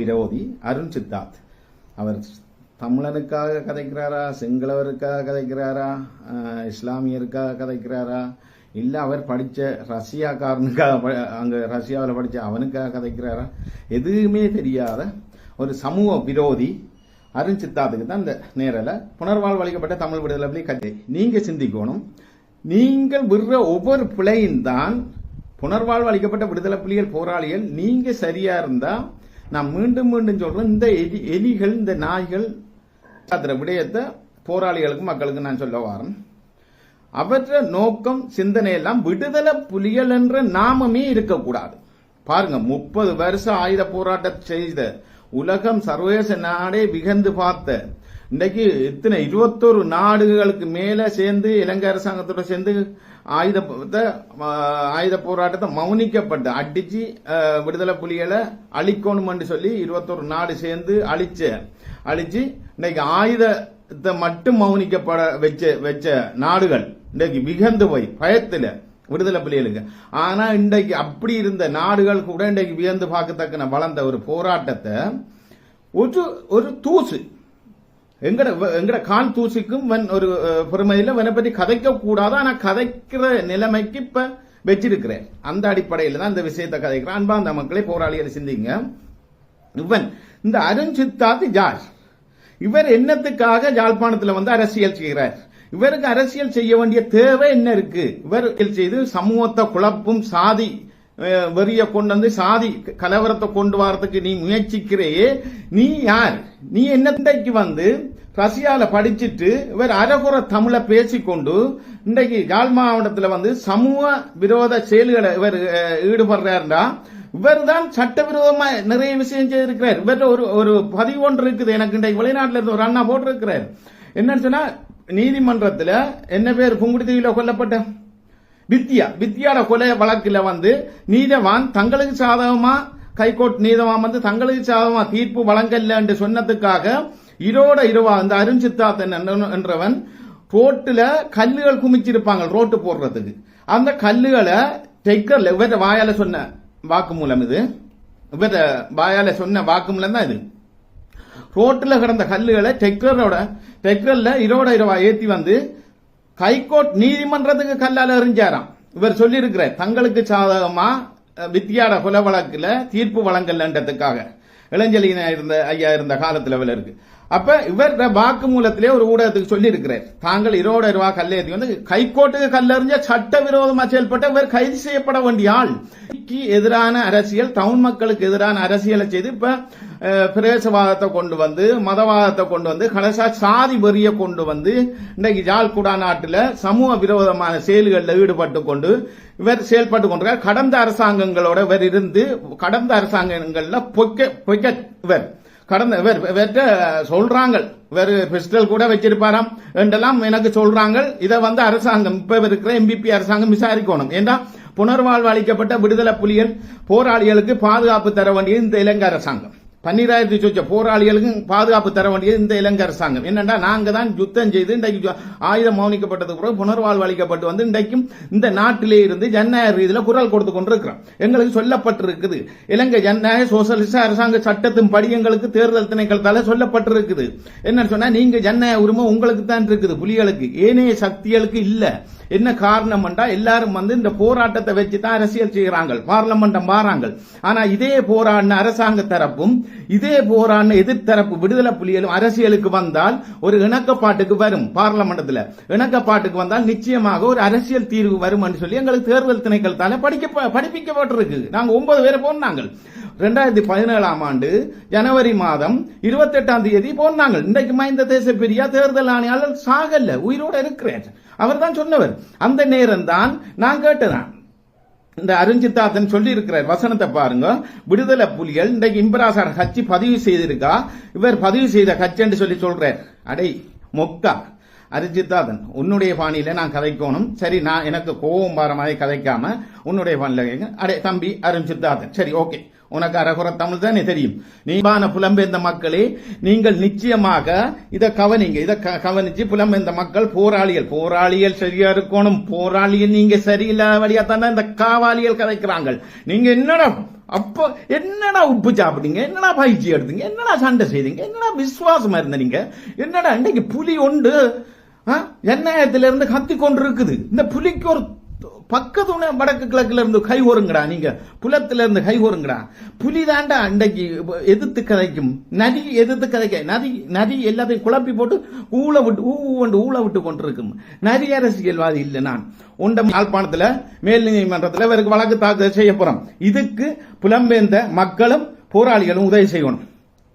விரோதி அருண் சித்தார்த். அவர் தமிழனுக்காக கதைக்கிறாரா சிங்களவருக்காக கதைக்கிறாரா இஸ்லாமியருக்காக கதைக்கிறாரா இல்லை அவர் படித்த ரஷ்யாக்காரனுக்காக அங்கே ரஷ்யாவில் படித்த அவனுக்காக கதைக்கிறாரா எதுவுமே தெரியாத ஒரு சமூக விரோதி அருண் சித்தார்த்துக்கு தான் இந்த நேரில் புனர்வாழ் அளிக்கப்பட்ட தமிழ் விடுதலை அப்படி கதை நீங்கள் சிந்திக்கணும். நீங்கள் விடுற ஒவ்வொரு பிழையும் தான் புனர்வாழ்வு அளிக்கப்பட்ட விடுதலை புலிகள் போராளிகள் நீங்க சரியா இருந்தால் நான் மீண்டும் மீண்டும் சொல்றேன் இந்த எலி எலிகள் இந்த நாய்கள் விடயத்தை போராளிகளுக்கும் மக்களுக்கும் நான் சொல்ல வரேன். அவற்ற நோக்கம் சிந்தனை எல்லாம் விடுதலை புலிகள் என்ற நாமமே இருக்கக்கூடாது. பாருங்க முப்பது வருஷம் ஆயுத போராட்டம் செய்த உலகம் சர்வதேச நாடே விகந்து பார்த்த இன்னைக்கு இத்தனை இருபத்தொரு நாடுகளுக்கு மேல சேர்ந்து இலங்கை அரசாங்கத்தோட சேர்ந்து ஆயுதத்தை ஆயுத போராட்டத்தை மௌனிக்கப்பட்டு அடிச்சு விடுதலை புலிகளை அழிக்கணும்னு சொல்லி இருபத்தொரு நாடு சேர்ந்து அழிச்ச அழிச்சு இன்னைக்கு ஆயுதத்தை மட்டும் மௌனிக்கப்பட வச்ச வச்ச நாடுகள் இன்னைக்கு மிகந்து போய் பயத்துல விடுதலை புலிகளுக்கு. ஆனா இன்றைக்கு அப்படி இருந்த நாடுகள் கூட இன்றைக்கு வியந்து பார்க்கத்தக்கன வளர்ந்த ஒரு போராட்டத்தை ஒரு ஒரு தூசு எங்கட எங்கட கால் தூசிக்கும் வன் ஒரு அஹ், பெருமையில வனை பற்றி கதைக்க கூடாது. ஆனா கதைக்கிற நிலைமைக்கு இப்ப வச்சிருக்கிறேன். அந்த அடிப்படையில் தான் இந்த விஷயத்தை கதைக்கிறேன். அன்பா அந்த மக்களை போராளிகள் சிந்திங்க. இவன் இந்த அருண் சித்தார்த் ஜார் இவர் என்னத்துக்காக யாழ்ப்பாணத்துல வந்து அரசியல் செய்கிறார்? இவருக்கு அரசியல் செய்ய வேண்டிய தேவை என்ன இருக்கு? இவர் செய்து சமூகத்தை குழப்பும் சாதி வெறிய கொண்டு வந்து சாதி கலவரத்தை கொண்டு வரதுக்கு நீ முயற்சிக்கிறையே நீ யார்? நீ என்னத்தைக்கு வந்து ரஷ்யால படிச்சிட்டு இவர் அரகுற தமிழை பேசிக்கொண்டு இன்றைக்கு யாழ் மாவட்டத்தில் வந்து சமூக விரோத செயல்களை இவர் அஹ், ஈடுபடுறாருண்டா இவர் தான் சட்டவிரோதமா நிறைய விஷயம் செய்திருக்கிறார். இவர் ஒரு ஒரு பதிவு ஒன்று இருக்குது. எனக்கு இன்றைக்கு வெளிநாட்டில் இருந்து ஒரு அண்ணா போட்டிருக்கிறார். என்னன்னு சொன்னா நீதிமன்றத்துல என்ன பேர் புங்குடுதீவில கொல்லப்பட்ட? வித்யா வித்யாட கொலை வழக்கில் வந்து நீதவான் தங்களுக்கு சாதகமா கைகோட் நீதவான் வந்து தங்களுக்கு சாதகமா தீர்ப்பு வழங்கல என்று சொன்னதுக்காக இரோட இரவா அந்த அருண் சித்தார்த்தன் என்றவன் ரோட்டில் கல்லுகள் குமிச்சிருப்பாங்க ரோட்டு போடுறதுக்கு. அந்த கல்லுகளை டெக்கர்ல இவர வாயால சொன்ன வாக்குமூலம் இது. இவர வாயால சொன்ன வாக்குமூலம் தான் இது. ரோட்டில் கிடந்த கல்லுகளை டெக்கரோட டெக்கர்ல இரோட இரவா ஏற்றி வந்து ஹைகோர்ட் நீதிமன்றத்துக்கு கல்லால் எறிஞ்சாராம். இவர் சொல்லியிருக்கிற தங்களுக்கு சாதகமா வித்தியாட கொலை வழக்கில் தீர்ப்பு வழங்கலன்றதுக்காக. இளஞ்சலினா இருந்த ஐயா இருந்த காலத்தில் இவர் இருக்கு. அப்ப இவர் வாக்கு மூலத்திலே ஒரு ஊடகத்துக்கு சொல்லி இருக்கிறார் தாங்கள் இருபது இரவா கல்லேத்தி. வந்து கல்லறிஞ்ச சட்ட சட்டவிரோதமா செயல்பட்ட இவர் கைது செய்யப்பட வேண்டிய ஆள். எதிரான அரசியல் டவுன் மக்களுக்கு எதிரான அரசியலை செய்து இப்ப பிரேசவாதத்தை பிரதேசவாதத்தை கொண்டு வந்து மதவாதத்தை கொண்டு வந்து கடைசா சாதி வெறிய கொண்டு வந்து இன்றைக்கு ஜாழ்குடா நாட்டில் சமூக விரோதமான செயல்களில் ஈடுபட்டு கொண்டு இவர் செயல்பட்டு கொண்டிருக்கார். கடந்த அரசாங்கங்களோட இவர் இருந்து கடந்த அரசாங்கங்கள்ல பொக்க பொய்க்க இவர் கடந்த இவர் இவர்கிட்ட சொல்றாங்க. இவர் பிஸ்டல் கூட வச்சிருப்பாராம். என்றெல்லாம் எனக்கு சொல்றாங்க. இதை வந்து அரசாங்கம் இப்ப இருக்கிற எம்பிபி அரசாங்கம் விசாரிக்கணும். ஏண்டா? புனர்வாழ்வு அளிக்கப்பட்ட விடுதலை புலிகள் போராளிகளுக்கு பாதுகாப்பு தர வேண்டியது இந்த இலங்கை அரசாங்கம். பன்னிராயிரத்தி சொச்ச போராளிகளுக்கும் பாதுகாப்பு தர வேண்டியது இந்த இலங்கை அரசாங்கம். என்னென்னா நாங்கள் தான் யுத்தம் செய்து இன்றைக்கு ஆயுதம் மௌனிக்கப்பட்டதுக்கு பிறகு புனர்வாழ்வு அளிக்கப்பட்டு வந்து இன்றைக்கும் இந்த நாட்டிலே இருந்து ஜனநாயக ரீதியில் குரல் கொடுத்து கொண்டிருக்கிறோம். எங்களுக்கு சொல்லப்பட்டிருக்குது. இலங்கை ஜனநாயக சோசலிச அரசாங்க சட்டத்தின் படி எங்களுக்கு தேர்தல் திணைக்களத்தால் சொல்லப்பட்டிருக்குது. என்னன்னு சொன்னால் நீங்கள் ஜனநாயக உரிமை உங்களுக்கு தான் இருக்குது புலிகளுக்கு. ஏனைய சக்திகளுக்கு இல்லை. என்ன காரணம் எல்லாரும் வந்து இந்த போராட்டத்தை வச்சு தான் அரசியல் செய்கிறாங்க பார்லமெண்டம் வாராங்க ஆனால் இதே போராடின அரசாங்க தரப்பும் இதே போராடின எதிர்த்தரப்பு விடுதலை புலிகளும் அரசியலுக்கு வந்தால் ஒரு இணக்கப்பாட்டுக்கு வரும் பார்லமெண்டத்தில். இணக்கப்பாட்டுக்கு வந்தால் நிச்சயமாக ஒரு அரசியல் தீர்வு வரும் என்று சொல்லி எங்களுக்கு தேர்தல் திணைக்களத்தால படிக்க படிப்பிக்கப்பட்டிருக்கு. நாங்க ஒன்பது பேரை போனாங்க ரெண்டாயிரத்தி பதினேழாம் ஆண்டு ஜனவரி மாதம் இருபத்தி எட்டாம் தேதி போனாங்க இன்றைக்கு மைந்த தேச பெரியா தேர்தல் ஆணையாளர் சாகல்ல உயிரோட இருக்கிறார். அவர் தான் சொன்னவர். அந்த நேரம் தான் நான் கேட்டதான் இந்த அருஞ்சித்தாத்தன் சொல்லி இருக்கிறார் வசனத்தை பாருங்க. விடுதலை புலிகள் இந்த இம்பராசார் கட்சி பதிவு செய்திருக்கா? இவர் பதிவு செய்த கட்சி என்று சொல்லி சொல்றார். அடே மொக்கா அரிஜித்தாதன் உன்னுடைய பாணியில நான் கதைக்கணும். சரி நான் எனக்கு கோபம் வர மாதிரி கதைக்காம உன்னுடைய பாணியில அடே தம்பி அருண் சித்தாதன் சரி ஓகே. உனக்கு அறகுற தமிழ் தானே தெரியும். நீபான புலம்பெயர்ந்த மக்களே நீங்கள் நிச்சயமாக இதை கவனிங்க. இதை க- கவனிச்சு புலம்பெயர்ந்த மக்கள் போராளிகள். போராளிகள் சரியா இருக்கணும். போராளிகள் நீங்க சரியில்லாத வழியா தானே இந்த காவாளிகள் கதைக்கிறாங்க நீங்க என்னடா அப்போ என்னடா உப்பு சாப்பிட்டீங்க? என்னடா பயிற்சி எடுத்தீங்க? என்னடா சண்டை செய்தீங்க? என்னடா விசுவாசமா இருந்த நீங்க என்னடா இன்னைக்கு புலி உண்டு எண்ணெயத்துல இருந்து கத்தி கொண்டு இருக்குது இந்த புலிக்கு ஒரு பக்கத்து வடக்கு கிழக்குல இருந்து கை ஓருங்கடா நீங்க. புலத்துல இருந்து கை ஓருங்கடா. புலி தாண்டா எதிர்த்து கதைக்கும். நதி எதிர்த்து கதைக்க. நதி நதி எல்லாத்தையும் குழப்பி போட்டு ஊழ விட்டு ஊண்டு ஊழ விட்டு கொண்டிருக்கும். நதி அரசியல்வாதி இல்லை நான். உண்டம் யாழ்ப்பாணத்துல மேல் நீதிமன்றத்துல இவருக்கு வழக்கு தாக்கல் செய்ய போறோம் இதுக்கு புலம்பெயர்ந்த மக்களும் போராளிகளும் உதவி செய்யணும்.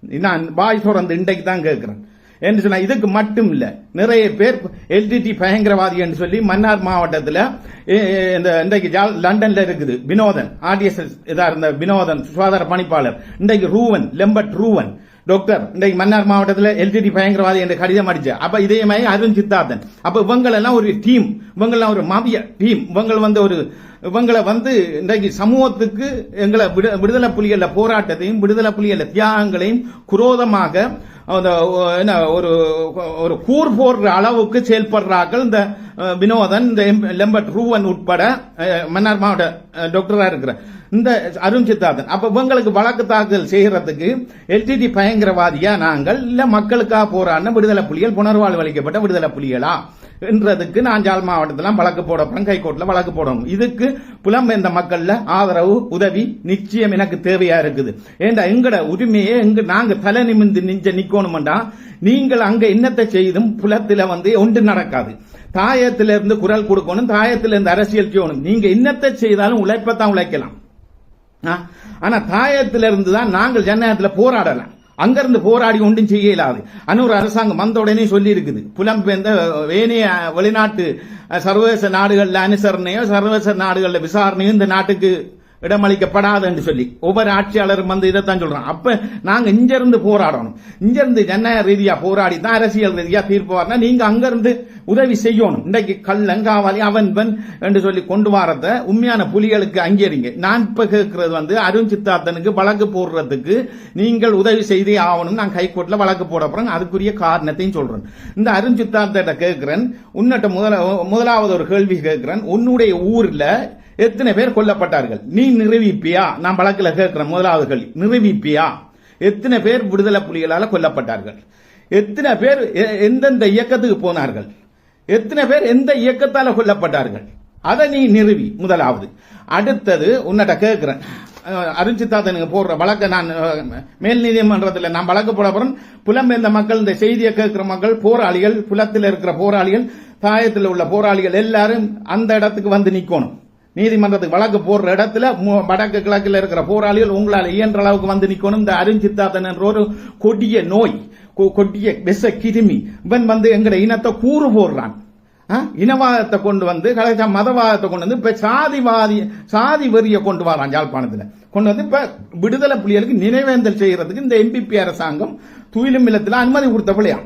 நான் வாய் சொல்றது இன்றைக்கு தான் கேட்கிறேன். என்று சொன்னா இதுக்கு மட்டும் இல்ல நிறைய பேர் எல்டிடி பயங்கரவாதி என்று சொல்லி மன்னார் மாவட்டத்தில் இந்த இன்றைக்கு ஜா- லண்டன்ல இருக்குது. வினோதன் ஆர்டிஎஸ்எஸ் இதா இருந்த வினோதன் சுகாதார பணிப்பாளர். இன்றைக்கு ரூவன் லெம்பட் ரூவன். டாக்டர் இன்றைக்கு மன்னார் மாவட்டத்தில் எல்டிடி பயங்கரவாதி என்று கடிதம் அடிச்ச அப்ப இதே மாதிரி அருண் சித்தார்த்தன். அப்ப இவங்க எல்லாம் ஒரு டீம் இவங்க எல்லாம் ஒரு மதிய டீம் இவங்க வந்து ஒரு இவங்களை வந்து இன்றைக்கு சமூகத்துக்கு எங்களை விடு- விடுதலை புலிகளில் போராட்டத்தையும் விடுதலை புலிகளில் தியாகங்களையும் குரோதமாக அந்த என்ன ஒரு ஒரு கூர் போடுற அளவுக்கு செயல்படுறார்கள். இந்த வினோதன் இந்த லெம்பர்ட் லெம்பட் ரூவன் உட்பட மன்னார் மாவட்ட டாக்டராக இருக்கிற இந்த அருண் சித்தார்த்தன். அப்ப இவங்களுக்கு வழக்கு தாக்கல் செய்யறதுக்கு எல்டிடி பயங்கரவாதியா நாங்கள்? இல்ல மக்களுக்காக போராடின விடுதலை புலிகள் புனர்வாழ்வு அளிக்கப்பட்ட விடுதலை புலிகளா? என்றதுக்கு நாஞ்சால் மாவட்டத்தில் வழக்கு போடப்படும் கைகோட்டில் வழக்கு போடணும் இதுக்கு புலம்பெயர்ந்த மக்கள்ல ஆதரவு உதவி நிச்சயம் எனக்கு தேவையா இருக்குது. ஏண்டா எங்கட உரிமையே எங்க நாங்க தலை நிமிந்து நிஞ்ச நிக்கணும்டா நீங்கள் அங்க என்னத்தை செய்தும் புலத்தில வந்து ஒன்று நடக்காது. தாயத்திலிருந்து குரல் கொடுக்கணும் தாயத்திலிருந்து அரசியல் செய்யணும். நீங்க என்னத்தை செய்தாலும் உழைப்பத்தான் உழைக்கலாம். ஆ, ஆனா தாயத்திலிருந்து தான் நாங்கள் ஜனநாயகத்தில் போராடலாம். அங்கிருந்து போராடி ஒன்றும் செய்ய இயலாது அன்னொரு அரசாங்கம் வந்த உடனே சொல்லி இருக்குது புலம்பெயர்ந்த வேணிய வெளிநாட்டு சர்வதேச நாடுகளில் அனுசரணையோ சர்வதேச நாடுகளில் விசாரணையோ இந்த நாட்டுக்கு இடமளிக்கப்படாது என்று சொல்லி ஒவ்வொரு ஆட்சியாளரும் வந்து இதைத்தான் சொல்றான். அப்ப நாங்க இங்க இருந்து போராடணும். இங்க இருந்து ஜனநாயக ரீதியா போராடி தான் அரசியல் ரீதியா தீர்ப்பு வரணும் நீங்க அங்க இருந்து உதவி செய்யணும். இன்றைக்கு கள்ளன் அவன் அவன்பன் என்று சொல்லி கொண்டு வரத உண்மையான புலிகளுக்கு அங்கீகரிங்க நான் இப்ப கேட்கிறது வந்து அருண் சித்தார்த்தனுக்கு வழக்கு போடுறதுக்கு நீங்கள் உதவி செய்தே ஆகணும் நான் ஹைகோர்ட்ல வழக்கு போட போறேன். அதுக்குரிய காரணத்தையும் சொல்றேன். இந்த அருண் சித்தார்த்திட்ட கேட்கிறேன். உன்னிட்ட முதல முதலாவது ஒரு கேள்வி கேட்கிறேன். உன்னுடைய ஊர்ல எத்தனை பேர் கொல்லப்பட்டார்கள்? நீ நிரூபிப்பியா? நான் வழக்கில் கேட்கிற முதலாவது கேள்வி நிரூபிப்பியா? எத்தனை பேர் விடுதலை புலிகளால் கொல்லப்பட்டார்கள்? எத்தனை பேர் எந்தெந்த இயக்கத்துக்கு போனார்கள்? எத்தனை பேர் எந்த இயக்கத்தால் கொல்லப்பட்டார்கள்? அதை நீ நிறுவி முதலாவது. அடுத்தது உன்னிட்ட கேட்கிறேன். அஹ், போடுற வழக்க நான் மேல் நீதிமன்றத்தில் நான் வழக்கு போட போறேன். புலம்பெயர்ந்த மக்கள் இந்த செய்தியை கேட்கிற மக்கள் போராளிகள் புலத்தில் இருக்கிற போராளிகள் தாயத்தில் உள்ள போராளிகள் எல்லாரும் அந்த இடத்துக்கு வந்து நிற்கணும் நீதிமன்றத்துக்கு வழக்கு போடுற இடத்துல வடக்கு கிழக்கில் இருக்கிற போராளிகள் உங்களால் இயன்ற அளவுக்கு வந்து நிற்கணும் இந்த அருண் என்ற ஒரு கொடிய நோய் கொ- கொடிய விஷ கிருமி இவன் வந்து எங்கட இனத்தை கூறு போடுறான். ஆ? இனவாதத்தை கொண்டு வந்து கடைசியா மதவாதத்தை கொண்டு வந்து இப்போ சாதிவாதி சாதி வெறியை கொண்டு வரான் யாழ்ப்பாணத்தில். கொண்டு வந்து இப்போ விடுதலை புலிகளுக்கு நினைவேந்தல் செய்கிறதுக்கு இந்த எம்பிபி அரசாங்கம் துயிலும் இல்லத்தில் அனுமதி கொடுத்த பிள்ளையான்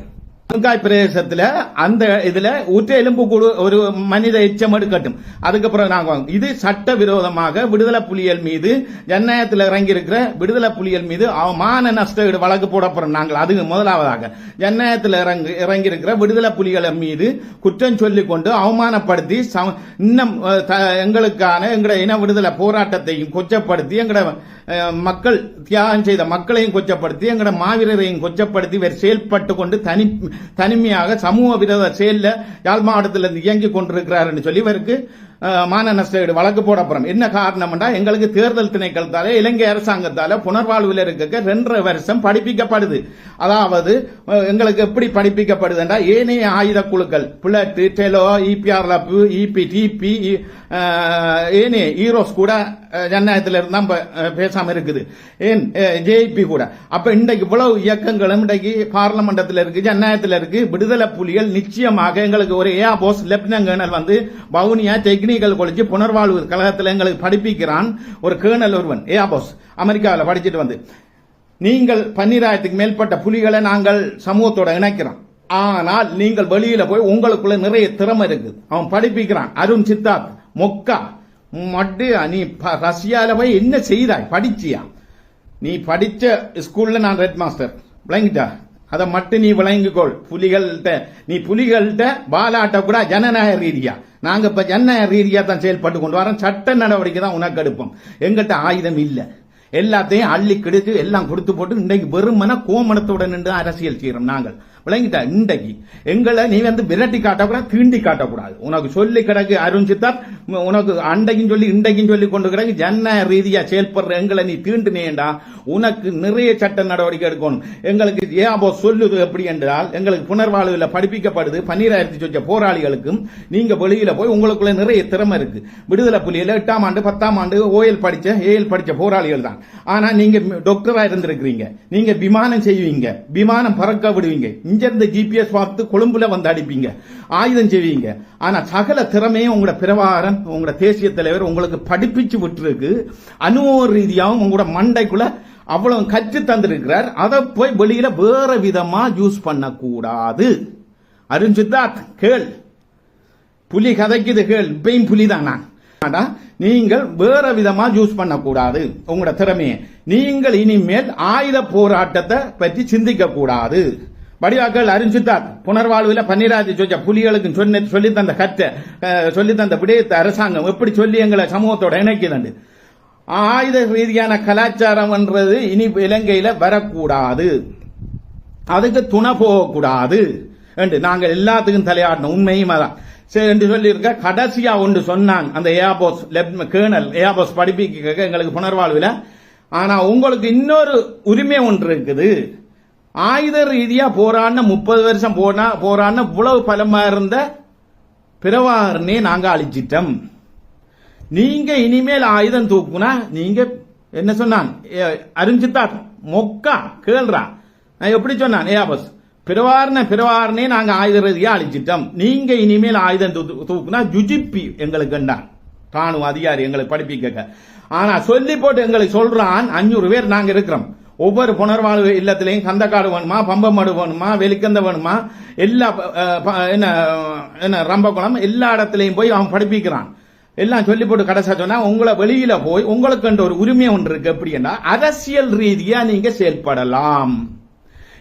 முருங்காய் பிரதேசத்துல அந்த இதுல உற்ற எலும்பு குழு ஒரு மனித எச்சம் எடுக்கட்டும். அதுக்கப்புறம் நாங்க இது சட்ட விரோதமாக விடுதலை புலிகள் மீது ஜனநாயகத்தில் இறங்கி இருக்கிற விடுதலை புலிகள் மீது அவமான நஷ்ட வழக்கு போடப்படுறோம் நாங்கள் அது முதலாவதாக ஜனநாயகத்தில் இறங்கி இறங்கி இருக்கிற விடுதலை புலிகளை மீது குற்றம் சொல்லி கொண்டு அவமானப்படுத்தி சம- இன்னும் எங்களுக்கான எங்களோட இன விடுதலை போராட்டத்தையும் கொச்சப்படுத்தி எங்களோட மக்கள் தியாகம் செய்த மக்களையும் கொச்சப்படுத்தி எங்களோட மாவீரரையும் கொச்சப்படுத்தி செயல்பட்டு கொண்டு தனி தனிமையாக சமூக விரோத செயலில் யாழ் மாவட்டத்தில் இருந்து இயங்கிக் கொண்டிருக்கிறார் சொல்லி இவருக்கு மான நஷ்ட வழக்கு போட போறோம். என்ன காரணம்னா எங்களுக்கு தேர்தல் திணைக்களத்தால இலங்கை அரசாங்கத்தால புனர்வாழ்வில் இருக்க ரெண்டரை வருஷம் படிப்பிக்கப்படுது. அதாவது எங்களுக்கு எப்படி படிப்பிக்கப்படுதுன்றா ஏனைய ஆயுத குழுக்கள் புலட்டு டெலோ இபிஆர் லப்பு இபி டிபி ஏனைய ஈரோஸ் கூட ஜனநாயகத்தில் இருந்தால் பேசாமல் இருக்குது. ஏன் ஜேபி கூட. அப்ப இன்றைக்கு இவ்வளவு இயக்கங்களும் இன்றைக்கு பார்லமெண்டத்தில் இருக்கு ஜனநாயகத்தில் இருக்கு விடுதலை புலிகள் நிச்சயமாக எங்களுக்கு ஒரு ஏ போஸ் லெப்டினன்ட் கேர்னல் வந்து வவுனியா டெக்னிக்கல் காலேஜ் புனர்வாழ்வு கழகத்தில் எங்களுக்கு படிப்பிக்கிறான் ஒரு கேர்னல் ஒருவன் ஏ அபோஸ் அமெரிக்காவில் படிச்சுட்டு வந்து. நீங்கள் பன்னிராயிரத்துக்கு மேற்பட்ட புலிகளை நாங்கள் சமூகத்தோட இணைக்கிறோம். ஆனால் நீங்கள் வெளியில போய் உங்களுக்குள்ள நிறைய திறமை இருக்கு அவன் படிப்பிக்கிறான். அருண் சித்தார்த் மொக்கா. மட்டு நீ ரஷ்யால போய் என்ன செய்தாய்? படிச்சியா? நீ படிச்ச ஸ்கூல்ல நான் ரெட் மாஸ்டர். விளங்கிட்டா? அதை மட்டும் நீ விளங்கிக்கொள். புலிகள்கிட்ட நீ புலிகள்கிட்ட பாலாட்ட கூட ஜனநாயக ரீதியா. நாங்க இப்ப என்ன ரீதியா தான் செயல்பட்டு கொண்டு வரோம்? சட்ட நடவடிக்கை தான் உனக்கு எடுப்போம். எங்கிட்ட ஆயுதம் இல்லை. எல்லாத்தையும் அள்ளி கெடுத்து எல்லாம் கொடுத்து போட்டு இன்றைக்கு வெறுமன கோமணத்தோட நின்று அரசியல் செய்யறோம் நாங்கள். விளங்கிட்டா இன்றைக்கு. எங்களை நீ வந்து விரட்டி காட்டக்கூடாது தீண்டி காட்டக்கூடாது. உனக்கு சொல்லி கிடக்கு அருண் சித்தார் உனக்கு அண்டைக்கும் சொல்லி இண்டைக்கும் சொல்லி கொண்டு கிடக்கு ஜன்ன ரீதியா செயல்படுற எங்களை நீ தீண்டுனேண்டா. உனக்கு நிறைய சட்ட நடவடிக்கை எடுக்கணும். எங்களுக்கு ஏபோ சொல்லுது எப்படி என்றால் எங்களுக்கு புனர்வாழ்வில் படிப்பிக்கப்படுது. பன்னீராயிரத்தி சொச்ச போராளிகளுக்கும் நீங்க வெளியில போய் உங்களுக்குள்ள நிறைய திறமை இருக்கு. விடுதலை புலியில எட்டாம் ஆண்டு பத்தாம் ஆண்டு ஓஎல் படிச்ச ஏஎல் படிச்ச போராளிகள் தான். ஆனா நீங்க டாக்டரா இருந்திருக்கிறீங்க. நீங்க விமானம் செய்வீங்க. விமானம் பறக்க விடுவீங்க. இங்கிருந்து ஜிபிஎஸ் பார்த்து கொழும்புல வந்து அடிப்பீங்க. ஆயுதம் செய்வீங்க. ஆனா சகல திறமையும் உங்களோட பிரபாகரன் உங்களோட தேசிய தலைவர் உங்களுக்கு படிப்பிச்சு விட்டுருக்கு. அனுபவ ரீதியாகவும் உங்களோட மண்டைக்குள்ள அவ்வளவு கற்று தந்திருக்கிறார். அதை போய் வெளியில வேற விதமா யூஸ் பண்ணக்கூடாது. அருண் சித்தார்த் கேள். புலி கதைக்குது கேள். இப்பயும் புலிதான் நான். நீங்கள் வேற விதமா யூஸ் பண்ணக்கூடாது உங்களோட திறமையை. நீங்கள் இனிமேல் ஆயுத போராட்டத்தை பற்றி சிந்திக்க கூடாது வடிவாக்கள் அருஞ்சித்தார் புனர்வாழ்வில் பன்னிராஜி சொச்ச புலிகளுக்கு சொன்ன சொல்லி தந்த கற்ற சொல்லி தந்த விடயத்தை அரசாங்கம் எப்படி சொல்லி எங்களை சமூகத்தோட இணைக்கிறது ஆயுத ரீதியான கலாச்சாரம்ன்றது இனி இலங்கையில வரக்கூடாது. அதுக்கு துணை போகக்கூடாது என்று நாங்கள் எல்லாத்துக்கும் தலையாடணும் உண்மையும் அதான். சரி என்று சொல்லியிருக்க கடைசியா ஒன்று சொன்னாங்க அந்த ஏபோஸ் கேர்னல் ஏபோஸ் படிப்பிக்க எங்களுக்கு புனர்வாழ்வில். ஆனா உங்களுக்கு இன்னொரு உரிமை ஒன்று இருக்குது. ஆயுத ரீதியா போராடின முப்பது வருஷம் போனா போராடின இவ்வளவு பலமா இருந்த பிரவாகரனே நாங்க அழிச்சிட்டோம். நீங்க இனிமேல் ஆயுதம் தூக்குனா நீங்க என்ன சொன்னான்? அருஞ்சித்தார். மொக்கா கேள்றா. நான் எப்படி சொன்னான்? ஏபஸ் பிரவாரண பிரவாரணே நாங்க ஆயுத ரீதியா அழிச்சிட்டோம். நீங்க இனிமேல் ஆயுதம் தூக்குனா ஜுஜிப்பி எங்களுக்கு கண்டான் ராணுவ அதிகாரி எங்களுக்கு படிப்பிக்க ஆனா சொல்லி போட்டு எங்களுக்கு சொல்றான் அஞ்சூறு பேர் நாங்க இருக்கிறோம். ஒவ்வொரு புனர்வாழ்வு இல்லத்திலையும் கந்தக்காடு வேணுமா பம்பமடு வேணுமா வெளிக்கந்த வேணுமா எல்லா என்ன என்ன ரம்பகுளம் எல்லா இடத்துலையும் போய் அவன் படிப்பிக்கிறான். எல்லாம் சொல்லி போட்டு கடைசா சொன்னா உங்களை வெளியில போய் உங்களுக்கு ஒரு உரிமை ஒன்று இருக்கு. எப்படின்னா அரசியல் ரீதியா நீங்க செயல்படலாம்.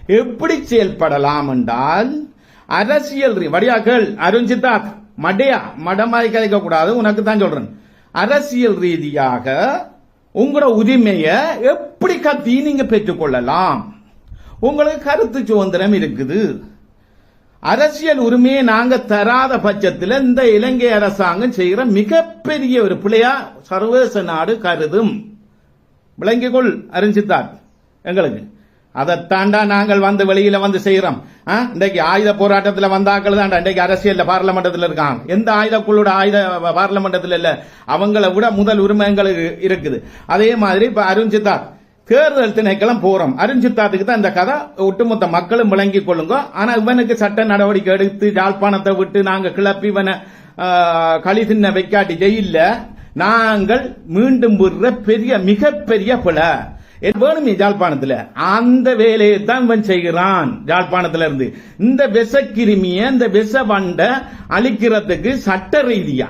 எப்படி செயல்படலாம் என்றால் அரசியல் ரீ- வடியாக்கள் அருண் மடையா மடமாய் கதைக்க கூடாது உனக்கு தான் சொல்றேன். அரசியல் ரீதியாக உங்களோட உரிமையை எப்படி கத்தி நீங்க பெற்றுக்கொள்ளலாம்? உங்களுக்கு கருத்து சுதந்திரம் இருக்குது. அரசியல் உரிமையை நாங்க தராத பட்சத்தில் இந்த இலங்கை அரசாங்கம் செய்கிற மிகப்பெரிய ஒரு பிள்ளையா சர்வதேச நாடு கருதும். விளங்கிக்கொள் அறிஞ்சித்தார் எங்களுக்கு. அதைத்தாண்டா நாங்கள் வந்து வெளியில வந்து செய்யறோம் ஆ? இன்றைக்கு ஆயுத போராட்டத்தில் வந்தாக்கள் தான் இன்றைக்கு அரசியல் பார்லமெண்டத்தில் இருக்காங்க. எந்த ஆயுத குழுட ஆயுத பார்லமெண்டத்தில் இல்லை. அவங்கள விட முதல் உரிமை எங்களுக்கு இருக்குது. அதே மாதிரி இப்போ அருஞ்சித்தார் தேர்தல் திணைக்களம் போறோம். அருஞ்சித்தாத்துக்கு தான் இந்த கதை ஒட்டுமொத்த மக்களும் விளங்கி கொள்ளுங்க. ஆனா இவனுக்கு சட்ட நடவடிக்கை எடுத்து யாழ்ப்பாணத்தை விட்டு நாங்க கிளப்பி இவனை களி தின்ன வைக்காட்டி ஜெயில நாங்கள் மீண்டும் விடுற பெரிய மிகப்பெரிய பிழை. வேணும் ஜாழ்ப்பாணத்துல? அந்த வேலையை தான் இவன் செய்கிறான் ஜாழ்ப்பாணத்துல இருந்து. இந்த விஷக்கிருமிய இந்த விஷ வண்டை அழிக்கிறதுக்கு சட்ட ரீதியா.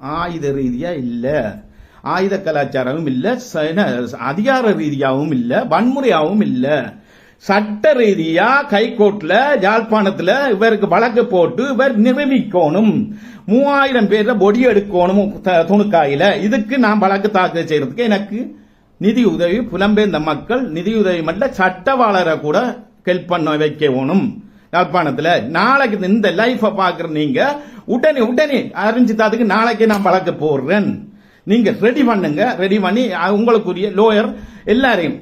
ஆயுத ரீதியா இல்ல. ஆயுத கலாச்சாரமும் இல்ல ச- என்ன, அதிகார ரீதியாவும் இல்ல வன்முறையாவும் இல்ல. சட்ட ரீதியா கைகோட்ல யாழ்ப்பாணத்துல இவருக்கு வழக்கு போட்டு இவர் நிரூபிக்கணும். மூவாயிரம் பேர்ல பொடி எடுக்கணும் துணுக்காயில. இதுக்கு நான் வழக்கு தாக்கல் செய்யறதுக்கு எனக்கு நிதி உதவி புலம்பெயர்ந்த மக்கள் நிதியுதவி மட்டும் சட்டவாளரை கூட ஹெல்ப் பண்ண வைக்கணும் யாழ்ப்பாணத்துல நாளைக்கு இந்த லைஃப்பை பாக்குற நீங்க உடனே உடனே அறிஞ்சித்தாதுக்கு நாளைக்கு நான் வழக்கு போடுறேன். நீங்க ரெடி பண்ணுங்க ரெடி பண்ணி உங்களுக்குரிய லோயர் எல்லாரையும்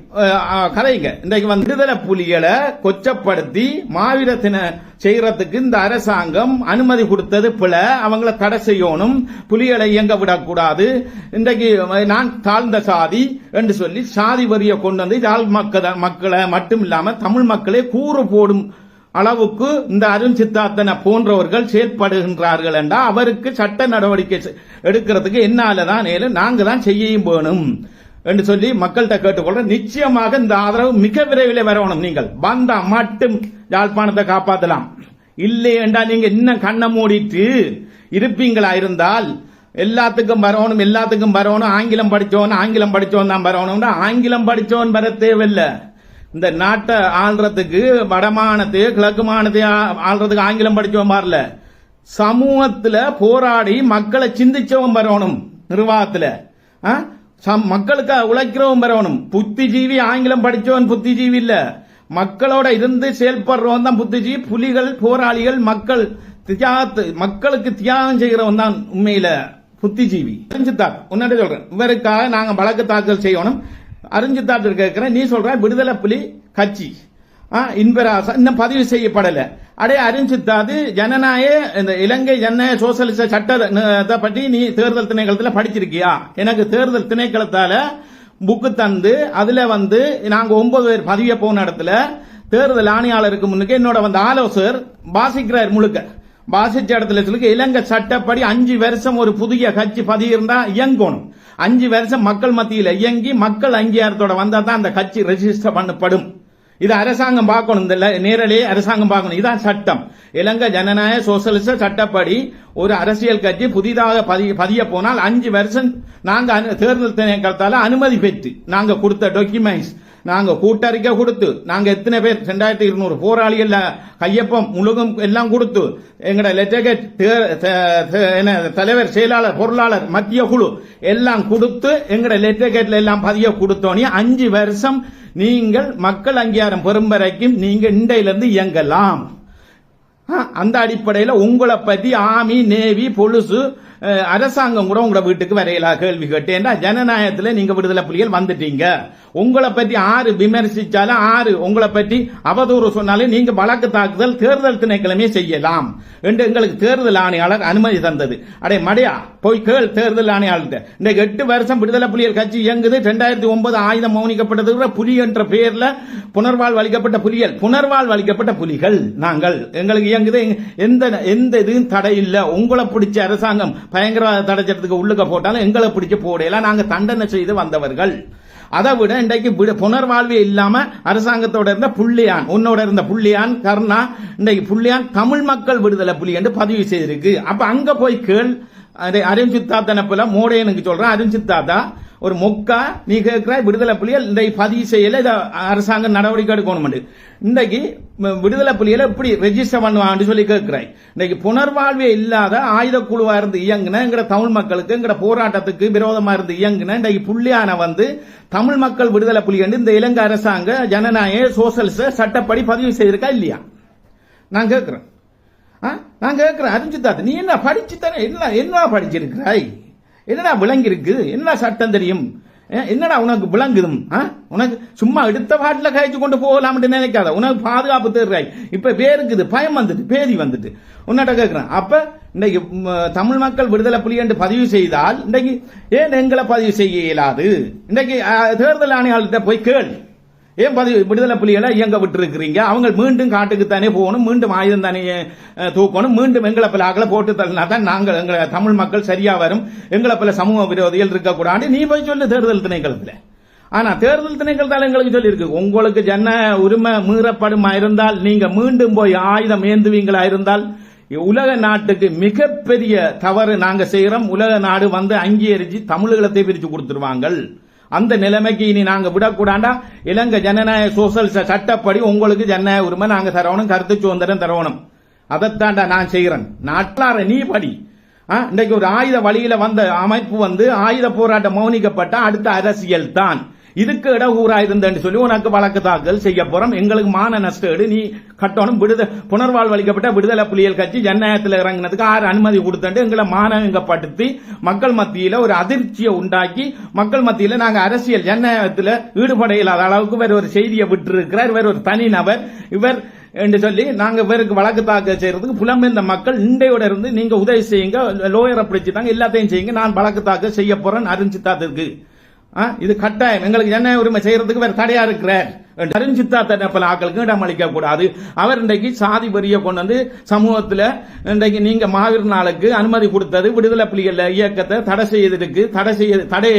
கதைங்க இன்றைக்கு வந்து விடுதலை புலிகளை கொச்சப்படுத்தி மாவீரத்தின செய்யறதுக்கு இந்த அரசாங்கம் அனுமதி கொடுத்தது பிழை அவங்கள தடை செய்யணும். புலிகளை இயங்க விடக்கூடாது. இன்றைக்கு நான் தாழ்ந்த சாதி என்று சொல்லி சாதி வரியை கொண்டு வந்து யாழ் மக்களை மட்டும் இல்லாம தமிழ் மக்களே கூறு போடும் அளவுக்கு இந்த அருண் சித்தார்த்தனை போன்றவர்கள் செயற்படுகின்றார்கள் என்றால் அவருக்கு சட்ட நடவடிக்கை எடுக்கிறதுக்கு என்னால தான் ஏலும் நாங்க தான் செய்யவும் வேணும் என்று சொல்லி மக்கள்கிட்ட கேட்டுக்கொள்றேன். நிச்சயமாக இந்த ஆதரவு மிக விரைவில் வரணும் நீங்கள். வந்தா மட்டும் யாழ்ப்பாணத்தை காப்பாற்றலாம் இல்லை என்றா நீங்க இன்னும் கண்ணை மூடிட்டு இருப்பீங்களா இருந்தால் எல்லாத்துக்கும் வரணும் எல்லாத்துக்கும் வரணும். ஆங்கிலம் படிச்சவன் ஆங்கிலம் படிச்சவன் தான் வரணும்னா ஆங்கிலம் படிச்சவன் வர தேவையில்லை. இந்த நாட்டை ஆள்றதுக்கு வடமானத்தையோ கிழக்கு மானத்தையோ ஆள்றதுக்கு ஆங்கிலம் படிச்சவன் வரல சமூகத்துல போராடி மக்களை சிந்திச்சவன் வரணும் நிர்வாகத்துல. ஆ? சம்- மக்களுக்கு உழைக்கிறவன் வரணும் புத்திஜீவி ஆங்கிலம் படிச்சவன் புத்திஜீவி இல்ல. மக்களோட இருந்து செயல்படுறவன் தான் புத்திஜீவி. புலிகள் போராளிகள் மக்கள் தியாகத்து மக்களுக்கு தியாகம் செய்கிறவன் தான் உண்மையில புத்திஜீவி. அறிஞ்சித்தார் உன்னிட்ட சொல்றேன். இவருக்காக நாங்க வழக்கு தாக்கல் செய்யணும். அருஞ்சித்தார்த்து கேட்கிறேன். நீ சொல்ற விடுதலை புலி கட்சி. ஆ, இன்பராசா இன்னும் பதிவு செய்யப்படல. அடே அறிஞ்சித்தாது ஜனநாயக இந்த இலங்கை ஜனநாயக சோசலிச சட்டத்தை பற்றி நீ தேர்தல் திணைக்களத்தில் படிச்சிருக்கியா? எனக்கு தேர்தல் திணைக்களத்தால புக்கு தந்து அதுல வந்து நாங்க ஒன்பது பேர் பதிய போன இடத்துல தேர்தல் ஆணையாளருக்கு முன்னுக்கு என்னோட வந்த ஆலோசகர் வாசிக்கிறார் முழுக்க. வாசிச்ச இடத்துல சொல்லுங்க இலங்கை சட்டப்படி அஞ்சு வருஷம் ஒரு புதிய கட்சி பதிவு இருந்தா இயங்கணும். அஞ்சு வருஷம் மக்கள் மத்தியில் இயங்கி மக்கள் அங்கீகாரத்தோட வந்தா தான் அந்த கட்சி ரெஜிஸ்டர் பண்ணப்படும். இது அரசாங்கம் பார்க்கணும். இந்த நேரலே அரசாங்கம் பார்க்கணும். இதான் சட்டம். இலங்கை ஜனநாயக சோசியலிச சட்டப்படி ஒரு அரசியல் கட்சி புதிதாக பதிய போனால் அஞ்சு வருஷம் நாங்க தேர்தல் திணைக்களத்தால அனுமதி பெற்று நாங்க கொடுத்த டாக்குமெண்ட்ஸ் நாங்க கூட்டறிக்கை கொடுத்து நாங்க எத்தனை பேர் ரெண்டாயிரத்தி இருநூறு போராளிகள் கையொப்பம் முழுகும் எல்லாம் கொடுத்து எங்கட லெட்டகேட் என்ன தலைவர் செயலாளர் பொருளாளர் மத்திய குழு எல்லாம் கொடுத்து எங்கட லெட்டர்கேட்ல எல்லாம் பதிய கொடுத்தோனே அஞ்சு வருஷம் நீங்கள் மக்கள் அங்கீகாரம் பெறும் வரைக்கும் நீங்க இண்டையிலிருந்து இயங்கலாம். அந்த அடிப்படையில் உங்களை பத்தி ஆமி நேவி பொலுசு அரசாங்கம் கூட உங்களோட வீட்டுக்கு வரையலா? கேள்வி கேட்டேன். ஜனநாயகத்தில் நீங்க விடுதலை புலிகள் வந்துட்டீங்க. உங்களை பற்றி ஆறு விமர்சிச்சாலும் ஆறு உங்களை பற்றி அவதூறு சொன்னாலும் நீங்க வழக்கு தாக்குதல் தேர்தல் திணைக்கிழமை செய்யலாம் என்று எங்களுக்கு தேர்தல் ஆணையாளர் அனுமதி தந்தது. அடே மடையா போய் கேள் தேர்தல் ஆணையாளர்கிட்ட. இந்த எட்டு வருஷம் விடுதலை புலிகள் கட்சி இயங்குது. ரெண்டாயிரத்தி ஒன்பது ஆயுதம் மௌனிக்கப்பட்டது புலி என்ற பெயர்ல புனர்வாழ்வு அளிக்கப்பட்ட புலிகள் புனர்வாழ்வு அளிக்கப்பட்ட புலிகள் நாங்கள். எங்களுக்கு இயங்குது. எந்த எந்த இதுவும் தடை இல்லை. உங்களை பிடிச்ச அரசாங்கம் பயங்கரவாத தடைச்சட்டத்துக்கு உள்ளுக்க போட்டாலும் எங்களை பிடிச்சு போடையில நாங்க தண்டனை செய்து வந்தவர்கள். அதை விட இன்றைக்கு விடு- இல்லாம அரசாங்கத்தோட இருந்த புள்ளியான் உன்னோட இருந்த புள்ளியான் கர்ணா இன்றைக்கு புள்ளியான் தமிழ் மக்கள் விடுதலை புலி என்று பதிவு செய்திருக்கு. அப்ப அங்க போய் கேள். அருண் சித்தாத்தனை போல மோடையனுக்கு சொல்றேன். அருண் சித்தாத்தா ஒரு மொக்கா நீ கேட்கிற விடுதலை புலிகள் இந்த பதிவு செய்யல இதை அரசாங்கம் நடவடிக்கை எடுக்கணும் இன்றைக்கு விடுதலை புலிகளை எப்படி ரெஜிஸ்டர் பண்ணுவான்னு சொல்லி கேட்கிறாய் இன்னைக்கு புனர்வாழ்வே இல்லாத ஆயுத குழுவா இருந்து இயங்குன எங்கிற தமிழ் மக்களுக்கு எங்கிற போராட்டத்துக்கு விரோதமா இருந்து இயங்குன இன்றைக்கு புள்ளியான வந்து தமிழ் மக்கள் விடுதலை புலி என்று இந்த இலங்கை அரசாங்க ஜனநாயக சோசலிச சட்டப்படி பதிவு செய்திருக்கா இல்லையா? நான் கேட்கிறேன். ஆ? நான் கேட்கிறேன். அறிஞ்சுத்தாத்து நீ என்ன படிச்சு தானே என்ன என்ன படிச்சிருக்கிறாய்? என்னடா விளங்கி இருக்குது என்ன சட்டம் தெரியும்? என்னடா உனக்கு விளங்குதும்? ஆ? உனக்கு சும்மா எடுத்த பாட்டில் கழிச்சு கொண்டு போகலாம்னு நினைக்காத. உனக்கு பாதுகாப்பு தேர்றாய் இப்ப பேருக்குது பயம் வந்துட்டு பேதி வந்துட்டு. உன்னட்ட கேட்கிறேன் அப்ப இன்னைக்கு தமிழ் மக்கள் விடுதலை புலி என்று பதிவு செய்தால் இன்னைக்கு ஏன் எங்களை பதிவு செய்ய இயலாது? இன்னைக்கு தேர்தல் ஆணையாளர்கிட்ட போய் கேள். ஏன் பதிவு விடுதலை புலிகளை இயங்க விட்டுருக்கிறீங்க? அவங்க மீண்டும் காட்டுக்கு தானே போகணும் மீண்டும் ஆயுதம் தானே தூக்கணும் மீண்டும் எங்களை பல அகலை போட்டு தள்ளினா தான் நாங்கள் எங்களை தமிழ் மக்கள் சரியா வரும் எங்களை பல சமூக விரோதிகள் இருக்கக்கூடாது நீ போய் சொல்லு தேர்தல் திணைக்களத்தில். ஆனா தேர்தல் திணைக்களத்தால் எங்களுக்கு சொல்லியிருக்கு. உங்களுக்கு ஜன உரிமை மீறப்படுமா இருந்தால் நீங்க மீண்டும் போய் ஆயுதம் ஏந்துவீங்களா இருந்தால் உலக நாட்டுக்கு மிகப்பெரிய தவறு நாங்க செய்யறோம். உலக நாடு வந்து அங்கீகரிச்சு தமிழகத்தை பிரிச்சு கொடுத்துருவாங்க அந்த நிலைமைக்கு இனி நாங்க விடக்கூடாண்டா? இலங்கை ஜனநாயக சோசலிச சட்டப்படி உங்களுக்கு ஜனநாயக உரிமை நாங்க தரவணும் கருத்து சுதந்திரம் தரவணும் அதைத்தாண்டா நான் செய்கிறேன் நாட்டார நீ படி. ஆ, இன்றைக்கு ஒரு ஆயுத வழியில வந்த அமைப்பு வந்து ஆயுத போராட்டம் மௌனிக்கப்பட்ட அடுத்த அரசியல் தான் இதுக்கு இடகூறா இருந்தேன்னு சொல்லி உனக்கு வழக்கு தாக்கல் செய்ய போறோம் எங்களுக்கு மான நஷ்டேடு. நீ கட்டணும் விடுத புனர்வாழ்வு அளிக்கப்பட்ட விடுதலை புலிகள் கட்சி ஜனநாயகத்தில் இறங்கினதுக்கு ஆறு அனுமதி கொடுத்துட்டு எங்களை மானங்கப்படுத்தி மக்கள் மத்தியில் ஒரு அதிர்ச்சியை உண்டாக்கி மக்கள் மத்தியில் நாங்கள் அரசியல் ஜனநாயகத்தில் ஈடுபட இல்லாத அளவுக்கு வேற ஒரு செய்தியை விட்டுருக்கிறார். வேற ஒரு தனிநபர். இவர் என்று சொல்லி நாங்க இவருக்கு வழக்கு தாக்கல் செய்யறதுக்கு புலம்பெயர்ந்த மக்கள் இண்டையோட இருந்து நீங்க உதவி செய்யுங்க. லோயரை பிடிச்சிட்டாங்க எல்லாத்தையும் செய்யுங்க. நான் வழக்கு தாக்கல் செய்ய போறேன் அறிஞ்சித்தாத்திற்கு தாத்துக்கு இது கட்டாயம். எங்களுக்கு என்ன உரிமை செய்யறதுக்கு வேற தடையா இருக்கிறார் அருஞ்சித்தா தன்னப்பல ஆக்களுக்கு இடம் அளிக்க கூடாது. அவர் இன்றைக்கு சாதி பெரிய கொண்டு வந்து சமூகத்தில் இன்றைக்கு நீங்க மாவீர் நாளுக்கு அனுமதி கொடுத்தது விடுதலை புலிகள் இயக்கத்தை தடை செய்யறதுக்கு தடை செய்ய தடை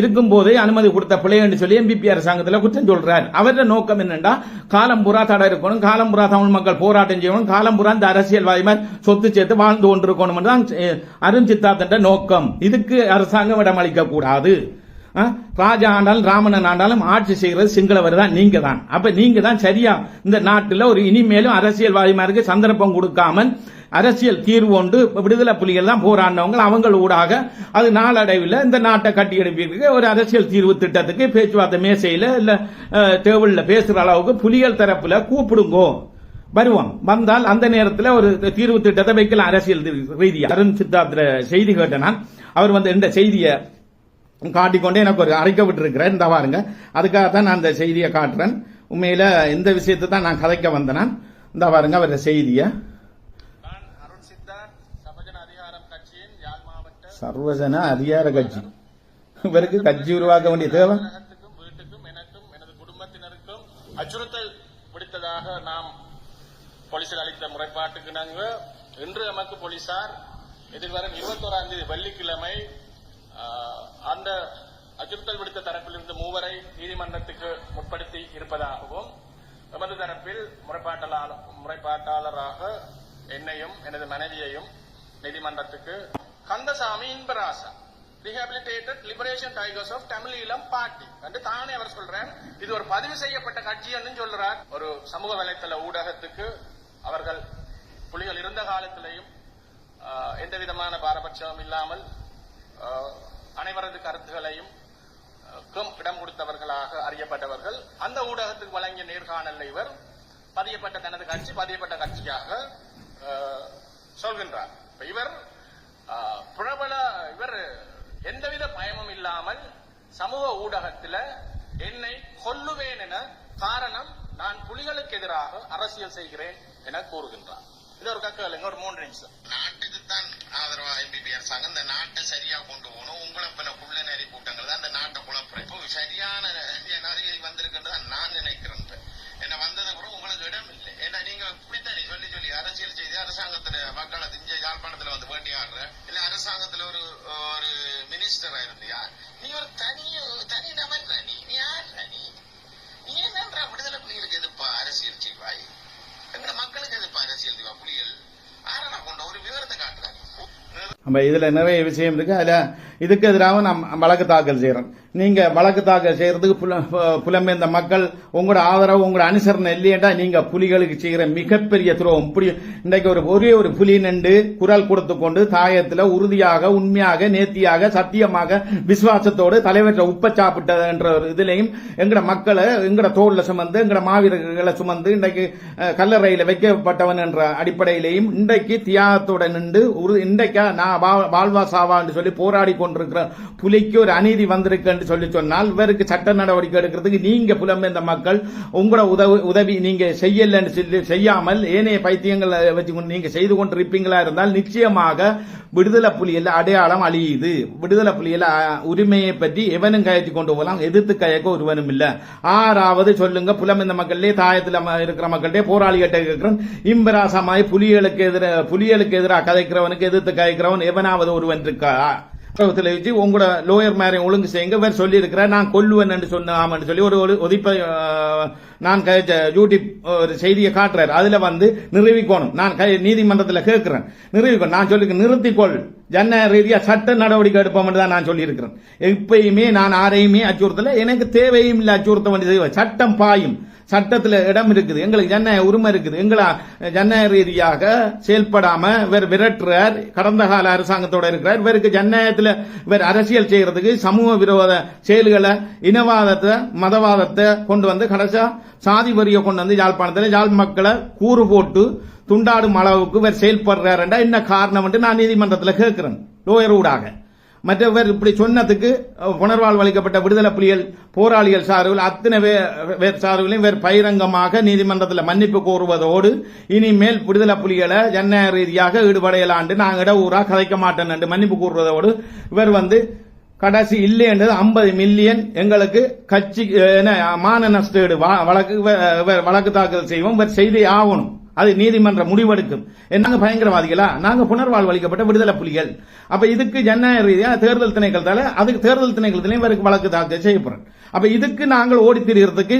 இருக்கும் போதே அனுமதி கொடுத்த பிள்ளைன்னு சொல்லி எம்பிபி அரசாங்கத்தில் குற்றம் சொல்றார். அவருடைய நோக்கம் என்னன்னா காலம்புறா தடை இருக்கணும். காலம்புரா தமிழ் மக்கள் போராட்டம் செய்யணும். காலம்புரா இந்த அரசியல்வாதிமார் சொத்து சேர்த்து வாழ்ந்து கொண்டிருக்கணும் தான் அருண் சித்தார்த்த நோக்கம். இதுக்கு அரசாங்கம் இடமளிக்க கூடாது. ராஜா ஆண்டாலும் ராமணன் ஆண்டாலும் ஆட்சி செய்கிறது சிங்களவர் தான் நீங்க தான் அப்ப நீங்க தான் சரியா இந்த நாட்டில் ஒரு இனிமேலும் அரசியல்வாதிமாருக்கு சந்தர்ப்பம் கொடுக்காமல் அரசியல் தீர்வு கொண்டு விடுதலை புலிகள் தான் போராடினவங்க அவங்க ஊடாக அது நாளடைவில் இந்த நாட்டை கட்டி எழுப்பியிருக்கு ஒரு அரசியல் தீர்வு திட்டத்துக்கு பேச்சுவார்த்தை மேசையில் இல்லை டேபிளில் பேசுகிற அளவுக்கு புலிகள் தரப்பில் கூப்பிடுங்கோ. வருவோம். வந்தால் அந்த நேரத்தில் ஒரு தீர்வு திட்டத்தை வைக்கலாம் அரசியல் ரீதியாக அருண் சித்தார்த்த செய்தி கேட்ட அவர் வந்து இந்த செய்தியை காட்டிக்கொண்டே எனக்கு ஒரு அறிக்கை விட்டுருக்கிறேன் இந்த பாருங்க. அதுக்காக தான் நான் இந்த செய்தியை காட்டுறேன். உண்மையில இந்த விஷயத்தை தான் நான் கதைக்க வந்தேன்? இந்த பாருங்க அவர செய்தியை. சர்வஜன அதிகார கட்சி. இவருக்கு கட்சி உருவாக்க வேண்டிய தேவை? அலுவலகத்துக்கும் வீட்டுக்கும் எனக்கும் எனது குடும்பத்தினருக்கும் அச்சுறுத்தல் விடுத்ததாக நாம் போலீசில் அளித்த முறைப்பாட்டுக்கு நாங்கள் இன்று நமக்கு போலீசார் எதிர்வரும் இருபத்தோராம் தேதி வெள்ளிக்கிழமை அந்த அச்சுறுத்தல் விடுத்த தரப்பிலிருந்து மூவரை நீதிமன்றத்துக்கு முற்படுத்தி இருப்பதாகவும் எமது தரப்பில் முறைப்பாட்டலாளர் முறைப்பாட்டாளராக என்னையும் எனது மனைவியையும் நீதிமன்றத்துக்கு Kandasamy Inbarasa rehabilitated Liberation Tigers of Tamil Eelam party என்று தானே அவர் சொல்றேன் இது ஒரு பதிவு செய்யப்பட்ட கட்சி என்று சொல்றார். ஒரு சமூக வலைத்தள ஊடகத்துக்கு அவர்கள் புலிகள் இருந்த காலத்திலையும் எந்த விதமான பாரபட்சமும் இல்லாமல் அனைவரது கருத்துகளையும் இடம் கொடுத்தவர்களாக அறியப்பட்டவர்கள் அந்த ஊடகத்துக்கு வழங்கிய நேர்காணலில் இவர் பதியப்பட்ட தனது கட்சி பதியப்பட்ட கட்சியாக சொல்கின்றார். இவர் பிரபல இவர் எந்தவித பயமும் இல்லாமல் சமூக ஊடகத்தில் என்னை கொல்லுவேன் என காரணம் நான் புலிகளுக்கு எதிராக அரசியல் செய்கிறேன் என கூறுகின்றார். இது ஒரு கக்கலுங்க ஒரு மூன்று நிமிஷம் நாட்டுக்கு தான் ஆதரவா எம்பிபி அரசாங்கம் இந்த நாட்டை சரியா கொண்டு போகணும் உங்களை பின்ன குள்ள நெறி கூட்டங்கள் தான் நாட்டை குழப்பம் இப்போ சரியான நெறியை வந்திருக்குன்னு நான் நினைக்கிறேன். என்ன வந்தது கூட உங்களுக்கு இடம் இல்லை. ஏன்னா நீங்க இப்படித்தான் சொல்லி சொல்லி அரசியல் செய்து அரசாங்கத்துல மக்களை திஞ்ச யாழ்ப்பாணத்துல வந்து வேண்டியாடுற இல்ல அரசாங்கத்துல ஒரு ஒரு மினிஸ்டரா இருந்தியா? நீ ஒரு தனி தனி நபர் நீ? நீ யார் நீ? நீ என்னன்றா விடுதலை புலிகளுக்கு எதிர்ப்பா அரசியல் செய்வாய்? எங்க மக்களுக்கு எதிர்ப்பா அரசியல் செய்வா புலிகள் ஆரணா கொண்ட ஒரு விவரத்தை காட்டுறாங்க நம்ம இதில் நிறைய விஷயம் இருக்குது அதில் இதுக்கு எதிராக நம் வழக்கு தாக்கல் செய்கிறோம் நீங்கள் வழக்கு தாக்கல் செய்கிறதுக்கு புல- புலம்பெயர்ந்த மக்கள் உங்களோட ஆதரவு உங்களோட அனுசரணை இல்லையேண்டா நீங்கள் புலிகளுக்கு செய்கிற மிகப்பெரிய துரோகம். புலி இன்றைக்கு ஒரு ஒரே ஒரு புலி நின்று குரல் கொடுத்து கொண்டு தாயத்தில் உறுதியாக உண்மையாக நேர்த்தியாக சத்தியமாக விசுவாசத்தோடு தலைவற்றை உப்ப சாப்பிட்டது என்ற ஒரு இதுலையும் எங்களோட மக்களை எங்களோட தோளில் சுமந்து எங்களோட மாவீரர்களை சுமந்து இன்றைக்கு கல்லறையில் வைக்கப்பட்டவன் என்ற அடிப்படையிலையும் இன்றைக்கு தியாகத்தோட நின்று ஒரு இன்றைக்கா நான் வாழ்வா சாவா என்று சொல்லி போராடி கொண்டிருக்கிற புலிக்கு ஒரு அநீதி வந்திருக்கு என்று சொல்லி சொன்னால் இவருக்கு சட்ட நடவடிக்கை எடுக்கிறதுக்கு நீங்க புலம்பெயர்ந்த மக்கள் உங்களோட உதவி உதவி நீங்க செய்யலன்னு சொல்லி செய்யாமல் ஏனைய பைத்தியங்களை வச்சு கொண்டு நீங்க செய்து கொண்டிருப்பீங்களா இருந்தால் நிச்சயமாக விடுதலை புலியில் அடையாளம் அழியுது. விடுதலை புலியில் உரிமையை பற்றி எவனும் கயத்தி கொண்டு போகலாம் எதிர்த்து கயக்க ஒருவனும் இல்லை. ஆறாவது சொல்லுங்க புலம்பெயர்ந்த மக்களே தாயத்தில் ம- இருக்கிற மக்கள்கிட்ட போராளிகிட்ட இருக்கிறோம் இம்பராசமாய் புலிகளுக்கு எதிராக புலிகளுக்கு எதிராக கதைக்கிறவனுக்கு எதிர்த்து கதைக்கிறவன் எவனாவது ஒருவன் இருக்கா புத்தகத்துல வச்சு உங்களோட லோயர் மேரை ஒழுங்கு செய்யுங்க வேற சொல்லியிருக்கிறார் நான் கொல்லுவேன் என்று சொன்னாமன்னு சொல்லி ஒரு ஒரு நான் கழிச்ச யூடியூப் ஒரு செய்தியை காட்டுறாரு. அதில் வந்து நிரூபிக்கணும். நான் கை- நீதிமன்றத்துல கேட்கிறேன். நிரூபிக்கணும். நான் சொல்லி நிறுத்திக்கொள். ஜன ரீதியாக சட்ட நடவடிக்கை எடுப்போம் தான் நான் சொல்லியிருக்கிறேன். எப்பயுமே நான் யாரையுமே அச்சுறுத்தல. எனக்கு தேவையும் இல்லை அச்சுறுத்த வேண்டியது. சட்டம் பாயும். சட்டத்துல இடம் இருக்குது. எங்களுக்கு ஜனநாயக உரிமை இருக்குது. எங்களை ஜனநாயக ரீதியாக செயல்படாம இவர் விரட்டுறார். கடந்த கால அரசாங்கத்தோட இருக்கிறார். இவருக்கு ஜனநாயகத்துல இவர் அரசியல் செய்யறதுக்கு சமூக விரோத செயல்களை இனவாதத்தை மதவாதத்தை கொண்டு வந்து கடைசா சாதி வரியை கொண்டு வந்து யாழ்ப்பாணத்தில் யாழ் மக்களை கூறு போட்டு துண்டாடும் அளவுக்கு இவர் செயல்படுறாருண்டா என்ன காரணம் நான் நீதிமன்றத்தில் கேட்கிறேன். லோயர் ஊடாக. மற்றவர் இப்படி சொன்னதுக்கு புனர்வாழ்வு அளிக்கப்பட்ட விடுதலை புலிகள் போராளிகள் சார்பில் அத்தனை பேர் பேர் வேறு பகிரங்கமாக நீதிமன்றத்தில் மன்னிப்பு கோருவதோடு இனிமேல் விடுதலை புலிகளை ஜனநாயக ரீதியாக ஈடுபடையலாண்டு நான் இடவூரா கதைக்க மாட்டேன் என்று மன்னிப்பு கூறுவதோடு இவர் வந்து கடைசி இல்லைன்றது ஐம்பது மில்லியன் எங்களுக்கு கட்சி என்ன, மான நஷ்டஈடு வா- வழக்கு வழக்கு தாக்கல் செய்வோம் இவர் செய்தே ஆகணும். அது நீதிமன்ற முடிவெடுக்கும். நாங்கள் நாங்க பயங்கரவாதிகளா? நாங்க புனர்வாழ்வு அளிக்கப்பட்ட விடுதலை புலிகள். அப்ப இதுக்கு ஜனநாயக ரீதியாக தேர்தல் திணைக்களத்தால அதுக்கு தேர்தல் திணைகள் இவருக்கு வழக்கு தாக்கல் செய்யப்படுறோம் அப்ப இதுக்கு நாங்கள் ஓடித் திரிகிறதுக்கு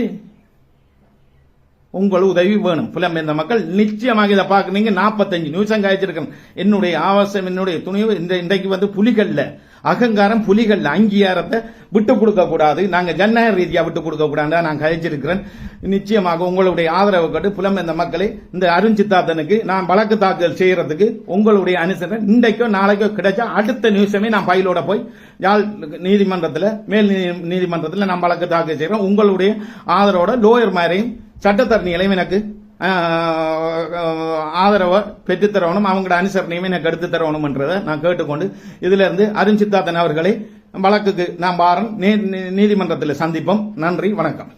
உங்கள் உதவி வேணும். புலம்பெயர்ந்த மக்கள் நிச்சயமாக இதை பார்க்குறீங்க நாற்பத்தஞ்சு நிமிஷம் காய்ச்சிருக்கேன் என்னுடைய ஆவாசம் என்னுடைய துணிவு இந்த இன்றைக்கு வந்து புலிகள்ல. அகங்காரம் புலிகள் அங்கீகாரத்தை விட்டு கொடுக்க கூடாது. நாங்க ஜனநாயக ரீதியா விட்டு கொடுக்க கூடாது நான் கழிச்சிருக்கிறேன். நிச்சயமாக உங்களுடைய ஆதரவு கட்டு புலம்பெயர்ந்த மக்களை இந்த அருஞ்சித்தாத்தனுக்கு நான் வழக்கு தாக்கல் செய்யறதுக்கு உங்களுடைய அனுசரணை இன்றைக்கோ நாளைக்கோ கிடைச்சா அடுத்த நிமிஷமே நான் பயிலோட போய் யாழ் நீதிமன்றத்தில் மேல் நீதிமன்றத்தில் நான் வழக்கு தாக்கல் செய்கிறேன் உங்களுடைய ஆதரவோட லோயர் மாதிரியும் சட்டத்தரணிகளையும் எனக்கு ஆதரவை பெற்றுத்தரணும் அவங்களோட அனுசரணையும் எனக்கு எடுத்து தரணும்ன்றதை நான் கேட்டுக்கொண்டு இதுல இருந்து அருண் சித்தார்த்தன் அவர்களை வழக்குக்கு நான் வாரம் நீதிமன்றத்தில் சந்திப்போம். நன்றி வணக்கம்.